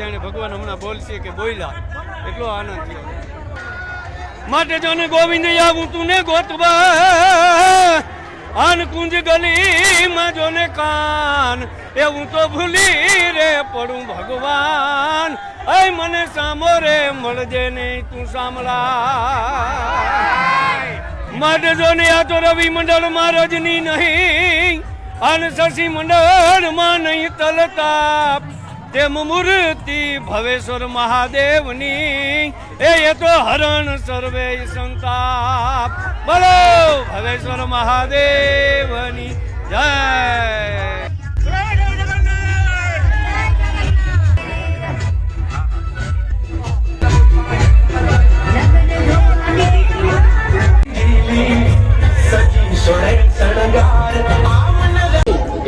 જાણે ભગવાન હમણાં બોલશે કે બોલ્યા. એટલો આનંદ થયો માટે જોને ગોવિંદ આવું તું ને ગોતવા, આન કુંજ ગલીમાં જોને કાન, એવું તો ભૂલી રે પડું ભગવાન. અય મને સામો રે, મળજે નહીં તું સાંભળા માટે જોને આ તો રવિ મંડળમાં રજની નહીં અને શશી મંડળમાં નહીં તલતાપ તેમ મૂર્તિ ભવેશ્વર મહાદેવની. એ તો હરણ સર્વે સંતાપ. બોલો, ભવેશ્વર મહાદેવની. જય.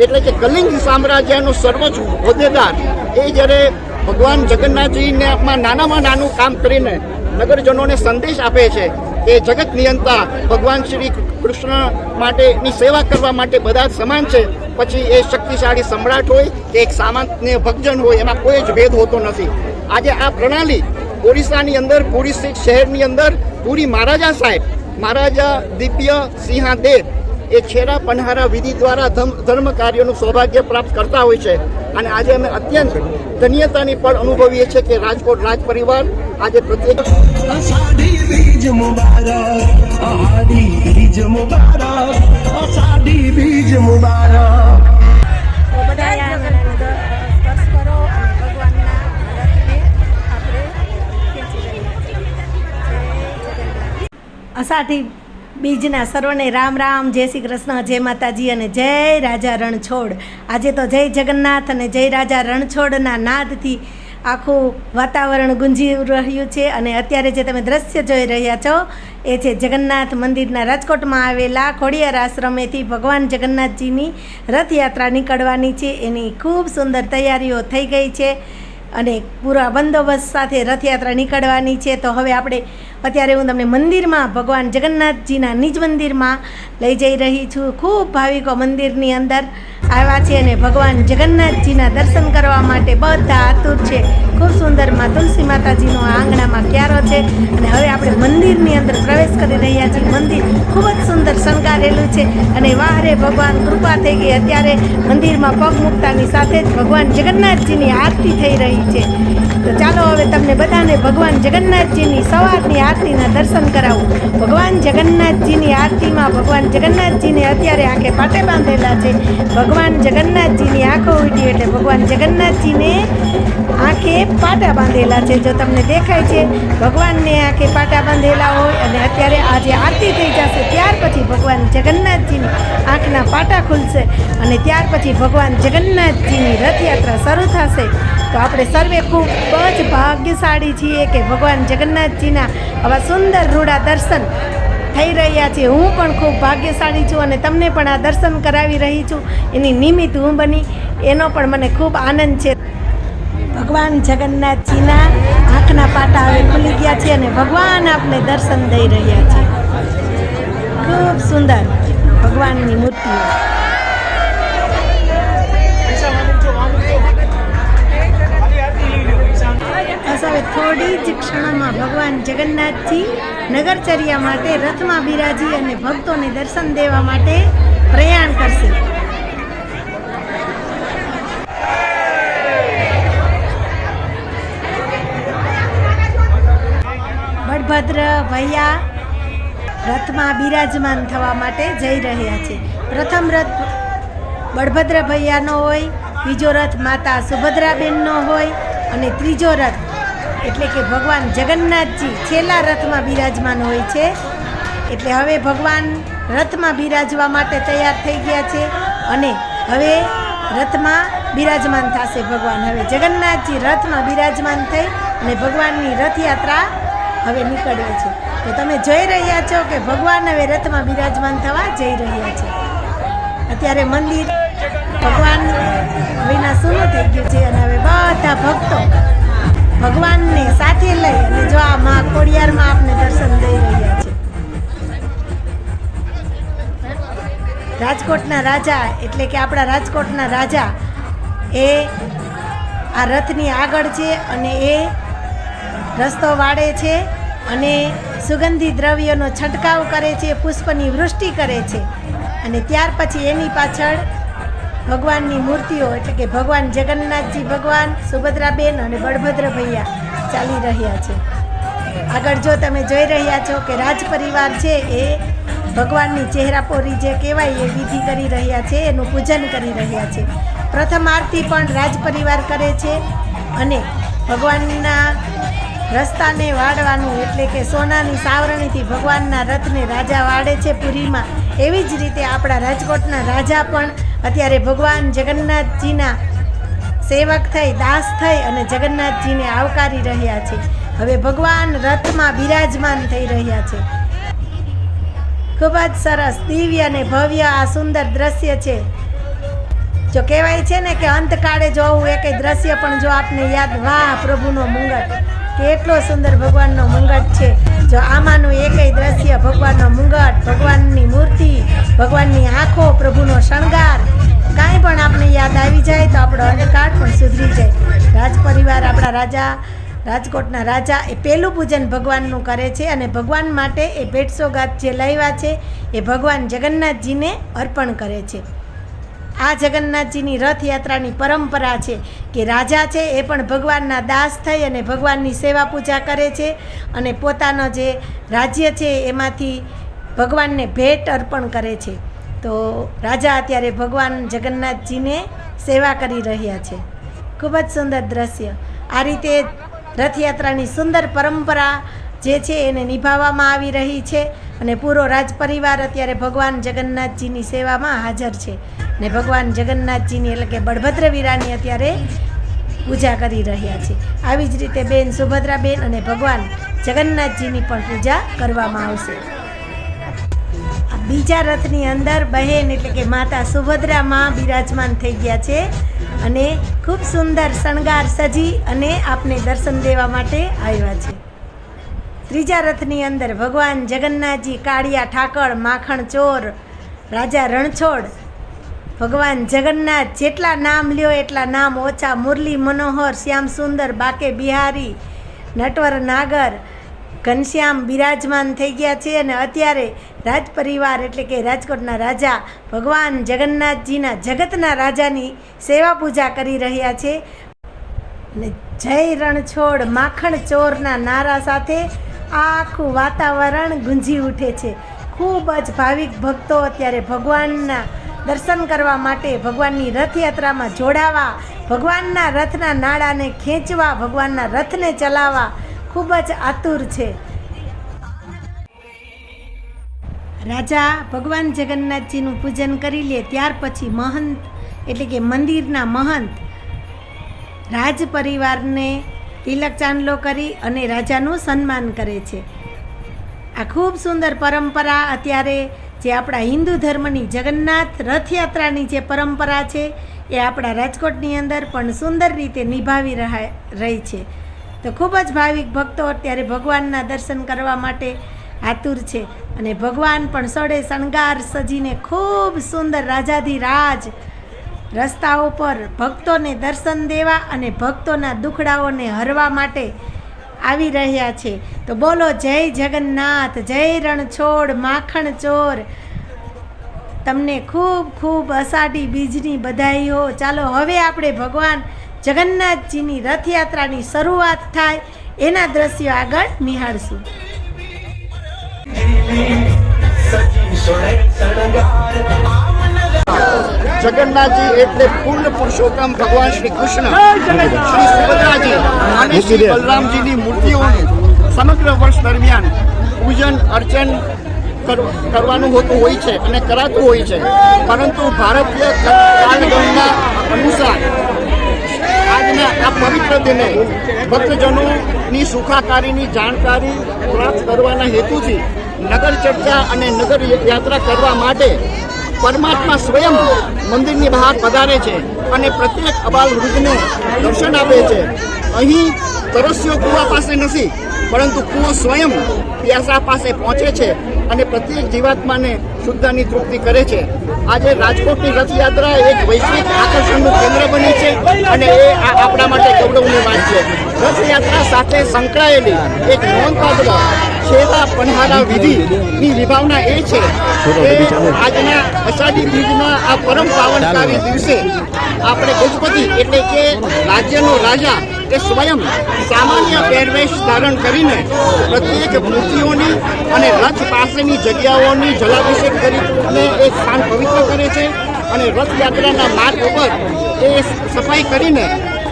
એટલે કે કલિંગ સામ્રાજ્યનો સર્વોચ્ચ હોદ્દેદાર. એ જ્યારે ભગવાન જગન્નાથજીને આપમાં નાનામાં નાનું કામ કરીને નગરજનોને સંદેશ આપે છે કે જગત નિયંતા ભગવાન શ્રી કૃષ્ણ માટેની સેવા કરવા માટે બધા જ સમાન છે. પછી એ શક્તિશાળી સમ્રાટ હોય કે એક સામાન્ય ભક્તજન હોય, એમાં કોઈ જ ભેદ હોતો નથી. આજે આ પ્રણાલી ઓરિસ્સાની અંદર, પુરી શહેરની અંદર, પુરી મહારાજા સાહેબ, મહારાજા દિવ્ય સિંહાદેવ એ છેડા પનહારા વિધિ દ્વારા ધર્મ કાર્યોનું સૌભાગ્ય પ્રાપ્ત કરતા હોય છે. અને આજે અમે અત્યંત ધન્યતાની પણ અનુભવીએ છીએ કે રાજકોટ રાજ પરિવાર આજે પ્રત્યેક અષાઢી બીજના સર્વને રામ રામ, જય શ્રી કૃષ્ણ, જય માતાજી અને જય રાજા રણછોડ. આજે તો જય જગન્નાથ અને જય રાજા રણછોડના નાદથી આખું વાતાવરણ ગુંજી રહ્યું છે અને અત્યારે જે તમે દ્રશ્ય જોઈ રહ્યા છો, એ છે જગન્નાથ મંદિરના રાજકોટમાં આવેલા ખોડિયાર આશ્રમેથી ભગવાન જગન્નાથજીની રથયાત્રા નીકળવાની છે. એની ખૂબ સુંદર તૈયારીઓ થઈ ગઈ છે. અને પૂરા બંદોબસ્ત સાથે રથયાત્રા નીકળવાની છે. તો હવે આપણે અત્યારે હું તમને મંદિરમાં ભગવાન જગન્નાથજીના નિજ મંદિરમાં લઈ જઈ રહી છું. ખૂબ ભાવિકો મંદિરની અંદર આવ્યા છે અને ભગવાન જગન્નાથજીના દર્શન કરવા માટે બધા આતુર છે. ખૂબ સુંદરમાં તુલસી માતાજીનો આંગણામાં ક્યારો છે અને હવે આપણે મંદિરની અંદર પ્રવેશ કરી રહ્યા છીએ. મંદિર ખૂબ જ સુંદર શણગારેલું છે અને વાહરે ભગવાન કૃપા થઈ ગઈ. અત્યારે મંદિરમાં પગ મૂકતાની સાથે જ ભગવાન જગન્નાથજીની આરતી થઈ રહી છે. તો ચાલો હવે તમને બધાને ભગવાન જગન્નાથજીની સવારની આરતીના દર્શન કરાવું. ભગવાન જગન્નાથજીની આરતીમાં ભગવાન જગન્નાથજીને અત્યારે આંખે પાટે બાંધેલા છે. ભગવાન જગન્નાથજીની આંખો ઉડી એટલે ભગવાન જગન્નાથજીને આંખે પાટા બાંધેલા છે. જો તમને દેખાય છે, ભગવાનને આંખે પાટા બાંધેલા હોય અને અત્યારે આજે આરતી થઈ જશે, ત્યાર પછી ભગવાન જગન્નાથજીની આંખના પાટા ખુલશે અને ત્યાર પછી ભગવાન જગન્નાથજીની રથયાત્રા શરૂ થશે. તો આપણે સર્વે ખૂબ જ ભાગ્યશાળી છીએ કે ભગવાન જગન્નાથજીના આવા સુંદર રૂડા દર્શન થઈ રહ્યા છે. હું પણ ખૂબ ભાગ્યશાળી છું અને તમને પણ આ દર્શન કરાવી રહી છું. એની નિમિત્ત હું બની. એનો પણ મને ખૂબ આનંદ છે. ભગવાન જગન્નાથજીના આંખના પાટા હવે ખુલી ગયા છે અને ભગવાન આપને દર્શન દઈ રહ્યા છે. ખૂબ સુંદર ભગવાનની મૂર્તિઓ. થોડી જ ક્ષણોમાં ભગવાન જગન્નાથજી નગરચર્યા માટે રથમાં બિરાજી અને ભક્તોને દર્શન દેવા માટે પ્રયાણ કરશે. બળભદ્ર ભૈયા રથમાં બિરાજમાન થવા માટે જઈ રહ્યા છે. પ્રથમ રથ બળભદ્ર ભૈયાનો હોય, બીજો રથ માતા સુભદ્રાબેનનો હોય અને ત્રીજો રથ એટલે કે ભગવાન જગન્નાથજી છેલ્લા રથમાં બિરાજમાન હોય છે. એટલે હવે ભગવાન રથમાં બિરાજવા માટે તૈયાર થઈ ગયા છે અને હવે રથમાં બિરાજમાન થશે ભગવાન. હવે જગન્નાથજી રથમાં બિરાજમાન થઈ અને ભગવાનની રથયાત્રા હવે નીકળે છે. તો તમે જોઈ રહ્યા છો કે ભગવાન હવે રથમાં બિરાજમાન થવા જઈ રહ્યા છે. અત્યારે મંદિર ભગવાન વિના સૂનું થઈ ગયું છે અને હવે બધા ભક્તો ભગવાનને સાથે લઈ અને જો આ મા ખોડિયારમાં આપને દર્શન દઈ રહ્યા છે. રાજકોટના રાજા, એટલે કે આપણા રાજકોટના રાજા, એ આ રથની આગળ છે અને એ રસ્તો વાળે છે અને સુગંધી દ્રવ્યોનો છંટકાવ કરે છે, પુષ્પની વૃષ્ટિ કરે છે. અને ત્યાર પછી એની પાછળ ભગવાનની મૂર્તિઓ એટલે કે ભગવાન જગન્નાથજી, ભગવાન સુભદ્રાબેન અને બળભદ્ર ભૈયા ચાલી રહ્યા છે. આગળ જો તમે જોઈ રહ્યા છો કે રાજ પરિવાર છે એ ભગવાનની ચહેરાપોરી જે કહેવાય એ વિધિ કરી રહ્યા છે, એનું પૂજન કરી રહ્યા છે. પ્રથમ આરતી પણ રાજ પરિવાર કરે છે અને ભગવાનના રસ્તાને વાળવાનું એટલે કે સોનાની સાવરણીથી ભગવાનના રથને રાજા વાળે છે પુરીમાં. એવી જ રીતે આપણા રાજકોટના રાજા પણ અત્યારે ભગવાન જગન્નાથજીના સેવક થઈ, દાસ થઈ અને જગન્નાથજીને આવકારી રહ્યા છે. હવે ભગવાન રથમાં બિરાજમાન થઈ રહ્યા છે. ખૂબ જ સરસ, દિવ્ય અને ભવ્ય આ સુંદર દ્રશ્ય છે. જો કહેવાય છે ને કે અંતકાળે જોવું એક દ્રશ્ય પણ જો આપને યાદ, વાહ, પ્રભુનો મુંગટ. કેટલો સુંદર ભગવાનનો મુંગટ છે. જો આમાંનું એકય દ્રશ્ય ભગવાનનો મુંગટ, ભગવાનની મૂર્તિ, ભગવાનની આંખો, પ્રભુનો શણગાર કાંઈ પણ આપણે યાદ આવી જાય તો આપણો અંધકાળ પણ સુધરી જાય. રાજ પરિવાર આપણા રાજા, રાજકોટના રાજા, એ પહેલું પૂજન ભગવાનનું કરે છે અને ભગવાન માટે એ ભેટ સોગાત જે લાવ્યા છે, એ ભગવાન જગન્નાથજીને અર્પણ કરે છે. આ જગન્નાથજીની રથયાત્રાની પરંપરા છે કે રાજા છે એ પણ ભગવાનના દાસ થઈ અને ભગવાનની સેવા પૂજા કરે છે અને પોતાનો જે રાજ્ય છે એમાંથી ભગવાનને ભેટ અર્પણ કરે છે. તો રાજા અત્યારે ભગવાન જગન્નાથજીને સેવા કરી રહ્યા છે. ખૂબ જ સુંદર દ્રશ્ય. આ રીતે રથયાત્રાની સુંદર પરંપરા જે છે એને નિભાવવામાં આવી રહી છે અને પૂરો રાજ પરિવાર અત્યારે ભગવાન જગન્નાથજીની સેવામાં હાજર છે ને ભગવાન જગન્નાથજીની એટલે કે બળભદ્ર વીરાની અત્યારે પૂજા કરી રહ્યા છે. આવી જ રીતે બેન સુભદ્રાબેન અને ભગવાન જગન્નાથજીની પણ પૂજા કરવામાં આવશે. બીજા રથની અંદર બહેન એટલે કે માતા સુભદ્રામાં બિરાજમાન થઈ ગયા છે અને ખૂબ સુંદર શણગાર સજી અને આપને દર્શન દેવા માટે આવ્યા છે. ત્રીજા રથની અંદર ભગવાન જગન્નાથજી, કાળિયા ઠાકર, માખણ ચોર, રાજા રણછોડ, ભગવાન જગન્નાથ જેટલા નામ લ્યો એટલા નામ ઓછા મુરલી, મનોહર, શ્યામ સુંદર, બાકે બિહારી, નટવર નાગર ઘનશ્યામ બિરાજમાન થઈ ગયા છે અને અત્યારે રાજ પરિવાર એટલે કે રાજકોટના રાજા ભગવાન જગન્નાથજીના જગતના રાજાની સેવા પૂજા કરી રહ્યા છે. અને જય રણછોડ માખણ ચોરના નારા સાથે આખું વાતાવરણ ગુંજી ઉઠે છે. ખૂબ જ ભાવિક ભક્તો અત્યારે ભગવાનના દર્શન કરવા માટે ભગવાનની રથયાત્રામાં જોડાવા, ભગવાનના રથના નાળાને ખેંચવા, ભગવાનના રથને ચલાવવા ખૂબ જ આતુર છે. રાજા ભગવાન જગન્નાથજીનું પૂજન કરી લે, ત્યાર પછી મહંત, એટલે કે મંદિરના મહંત, રાજ પરિવારને તિલક ચાંદલો કરી અને રાજાનું સન્માન કરે છે. આ ખૂબ સુંદર પરંપરા અત્યારે જે આપણા હિન્દુ ધર્મની જગન્નાથ રથયાત્રાની જે પરંપરા છે, એ આપણા રાજકોટની અંદર પણ સુંદર રીતે નિભાવી રહ્યા રહી છે. તો ખૂબ જ ભાવિક ભક્તો અત્યારે ભગવાનના દર્શન કરવા માટે આતુર છે. અને ભગવાન પણ સડે શણગાર સજીને ખૂબ સુંદર રાજાધિરાજ રસ્તાઓ પર ભક્તોને દર્શન દેવા અને ભક્તોના દુખડાઓને હરવા માટે આવી રહ્યા છે. તો બોલો જય જગન્નાથ, જય રણછોડ, માખણ ચોર. તમને ખૂબ ખૂબ અષાઢી બીજની બધાઈઓ. ચાલો હવે આપણે ભગવાન જગન્નાથજીની રથયાત્રાની શરૂઆત થાય એના દ્રશ્યો આગળ નિહાળશું. જગન્નાથજી એટલે પૂર્ણ પુરુષોત્તમ ભગવાન શ્રી કૃષ્ણ. શ્રી સુભદ્રાજી અને શ્રી બલરામજીની મૂર્તિઓને સમગ્ર વર્ષ દરમિયાન પૂજન અર્ચન કરવાનું હોતું હોય છે અને કરાતું હોય છે. પરંતુ ભારતીય કાળગણના અનુસાર આજના આ પવિત્ર દિને ભક્તજનોની સુખાકારીની જાણકારી પ્રાપ્ત કરવાના હેતુથી નગર ચર્ચા અને નગર યાત્રા કરવા માટે પરમાત્મા સ્વયં મંદિરની બહાર પધારે છે અને પ્રત્યેક અબાલ વૃદ્ધને દર્શન આપે છે. અહીં તરસ્યો કૂવા પાસે નથી, પરંતુ કૂવો સ્વયં પ્યાસા પાસે પહોંચે છે અને પ્રત્યેક જીવાત્માને શુદ્ધાની તૃપ્તિ કરે છે. આજે રાજકોટની રથયાત્રા એક વૈશ્વિક આકર્ષણનું કેન્દ્ર બની છે અને એ આપણા માટે ગૌરવની વાત છે. રથયાત્રા સાથે સંકળાયેલી એક નોંધપાત્ર સેવા વિધિ વિધિની વિભાવના એ છે કે આજના અષાઢી બીજના આ પરમ પાવનકારી દિવસે આપણે ગજપતિ એટલે કે રાજ્યનો રાજા એ સ્વયં સામાન્ય પહેરવેશ ધારણ કરીને પ્રત્યેક મૂર્તિઓની અને રથ પાસેની જગ્યાઓની જલાભિષેક કરીને એ સ્થાન પવિત્ર કરે છે અને રથયાત્રાના માર્ગ ઉપર એ સફાઈ કરીને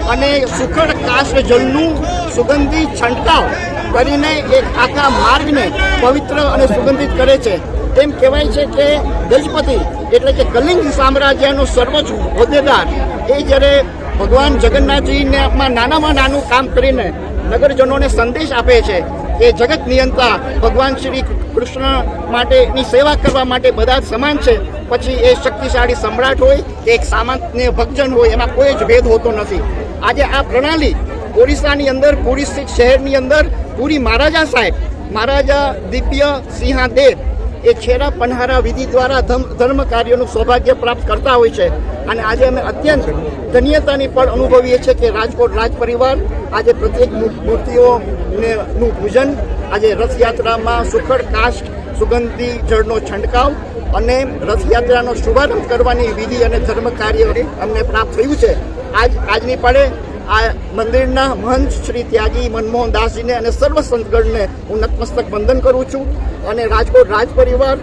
અને સુખડ કાશ જળનું સુગંધી છંટકાવ કરીને એક આખા માર્ગને પવિત્ર અને સુગંધિત કરે છે. એમ કહેવાય છે કે ગજપતિ એટલે કે કલિંગ સામ્રાજ્યનો સર્વોચ્ચ હોદ્દેદાર, એ જ્યારે ભગવાન જગન્નાથજીને નાનામાં નાનું કામ કરીને નગરજનોને સંદેશ આપે છે કે જગત નિયંતા, ભગવાન શ્રી કૃષ્ણ માટેની સેવા કરવા માટે બધા સમાન છે. પછી એ શક્તિશાળી સમ્રાટ હોય કે એક સામાન્ય ભક્તજન હોય, એમાં કોઈ જ ભેદ હોતો નથી. આજે આ પ્રણાલી ઓડિશાની અંદર, પુરી શહેરની અંદર પુરી મહારાજા સાહેબ, મહારાજા દિવ્ય સિંહાદેવ એ છેરા પનહારા વિધિ દ્વારા ધર્મ કાર્યોનું સૌભાગ્ય પ્રાપ્ત કરતા હોય છે. અને આજે અમે અત્યંત ધન્યતાની પણ અનુભવીએ છીએ કે રાજકોટ રાજ પરિવાર આજે પ્રત્યેક મૂર્તિઓને નું પૂજન, આજે રથયાત્રામાં સુખડ કાષ્ટ, સુગંધી, જળનો છંટકાવ અને રથયાત્રાનો શુભારંભ કરવાની વિધિ અને ધર્મ કાર્ય અમને પ્રાપ્ત થયું છે. આજ, આજની પડે આ મંદિરના મહંત શ્રી ત્યાગી મનમોહન દાસજીને અને સર્વ સંતગણને હું નતમસ્તક વંદન કરું છું અને રાજકોટ રાજ પરિવાર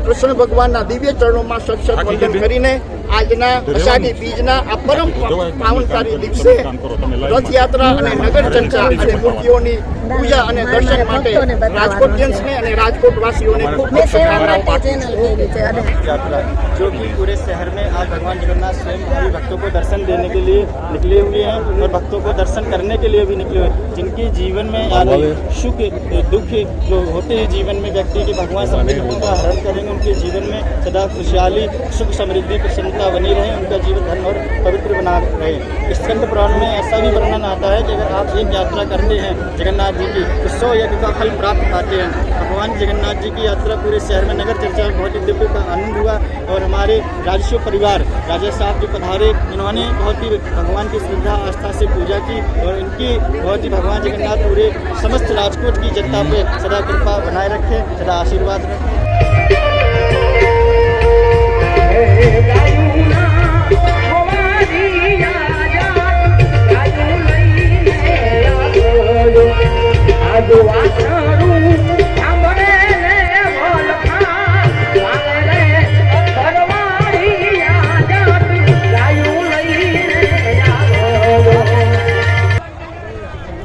કૃષ્ણ ભગવાનના દિવ્ય ચરણોમાં સત્સત સત વંદન કરીને આજના અષાઢી બીજના આ પરમ પાવનકારી દિવસે રથયાત્રા અને નગર ચર્ચા અને મૂર્તિઓની પૂજા અને દર્શન માટે રાજકોટિયન્સને અને રાજકોટવાસીઓને ખૂબ ખૂબ શુભકામનાઓ પાઠવું છું यात्रा जो कि पूरे शहर में आज भगवान जगन्नाथ स्वयं सभी भक्तों को दर्शन देने के लिए निकले हुए हैं और भक्तों को दर्शन करने के लिए भी निकले हुए हैं जिनके जीवन में आदि सुख दुख जो होते हैं जीवन में व्यक्ति के भगवान सभी दुखों का हरण करेंगे उनके जीवन में सदा खुशहाली सुख समृद्धि प्रसन्नता बनी रहे, उनका जीवन धन और पवित्र बना रहे। स्कंद पुराण में ऐसा भी वर्णन आता है कि अगर आप एक यात्रा करते हैं, जगन्नाथ जी की तो सौ यज्ञ का फल प्राप्त पाते हैं। भगवान जगन्नाथ जी की यात्रा पूरे शहर में नगर चर्चा में बहुत ही दिव्य का आनंद हुआ और हमारे राजस्व परिवार, राजा साहब जो पधारे, इन्होंने बहुत ही भगवान की श्रद्धा, आस्था से पूजा की और इनकी बहुत ही भगवान जगन्नाथ पूरे समस्त राजकोट की जनता पे सदा कृपा बनाए रखे, सदा आशीर्वाद रखें।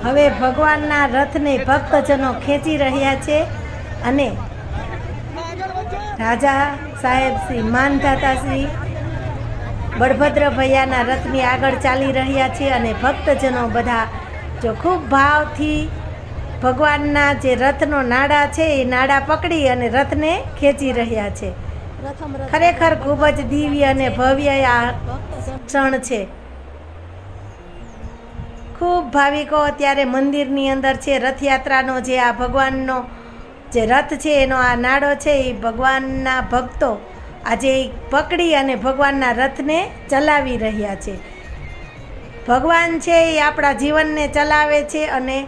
હવે ભગવાનના રથને ભક્તજનો ખેંચી રહ્યા છે અને રાજા સાહેબ શ્રી માનધાતા શ્રી બળભદ્ર ભૈયાના રથની આગળ ચાલી રહ્યા છે અને ભક્તજનો બધા જો ખૂબ ભાવથી ભગવાનના જે રથનો નાડા છે એ નાડા પકડી અને રથને ખેંચી રહ્યા છે. ખરેખર ખૂબ જ દિવ્ય અને ભવ્ય આ ક્ષણ છે. ખૂબ ભાવિકો અત્યારે મંદિરની અંદર છે રથયાત્રાનો જે આ ભગવાનનો જે રથ છે, એનો આ નાડો છે, એ ભગવાનના ભક્તો આજે પકડી અને ભગવાનના રથને ચલાવી રહ્યા છે. ભગવાન છે, એ આપણા જીવનને ચલાવે છે અને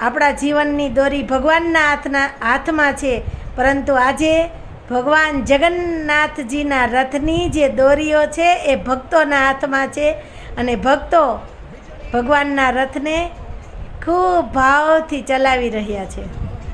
આપણા જીવનની દોરી ભગવાનના હાથના હાથમાં છે. પરંતુ આજે ભગવાન જગન્નાથજીના રથની જે દોરીઓ છે, એ ભક્તોના હાથમાં છે અને ભક્તો ભગવાનના રથને ખૂબ ભાવથી ચલાવી રહ્યા છે.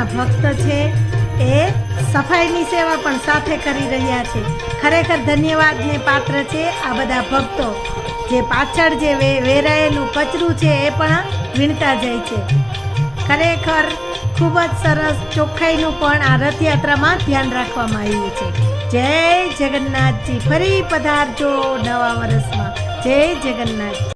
ભગવાનના ભક્ત છે, એ સફાઈની સેવા પણ સાથે કરી રહ્યા છે. ખરેખર ધન્યવાદને પાત્ર છે આ બધા ભક્તો. જે પાછળ જે વેરાયેલું કચરું છે, એ પણ વીણતા જાય છે. ખરેખર ખૂબ જ સરસ ચોખ્ખાઈનું પણ આ રથયાત્રામાં ધ્યાન રાખવામાં આવ્યું છે. જય જગન્નાથજી. ફરી પધારજો નવા વર્ષમાં જય જગન્નાથ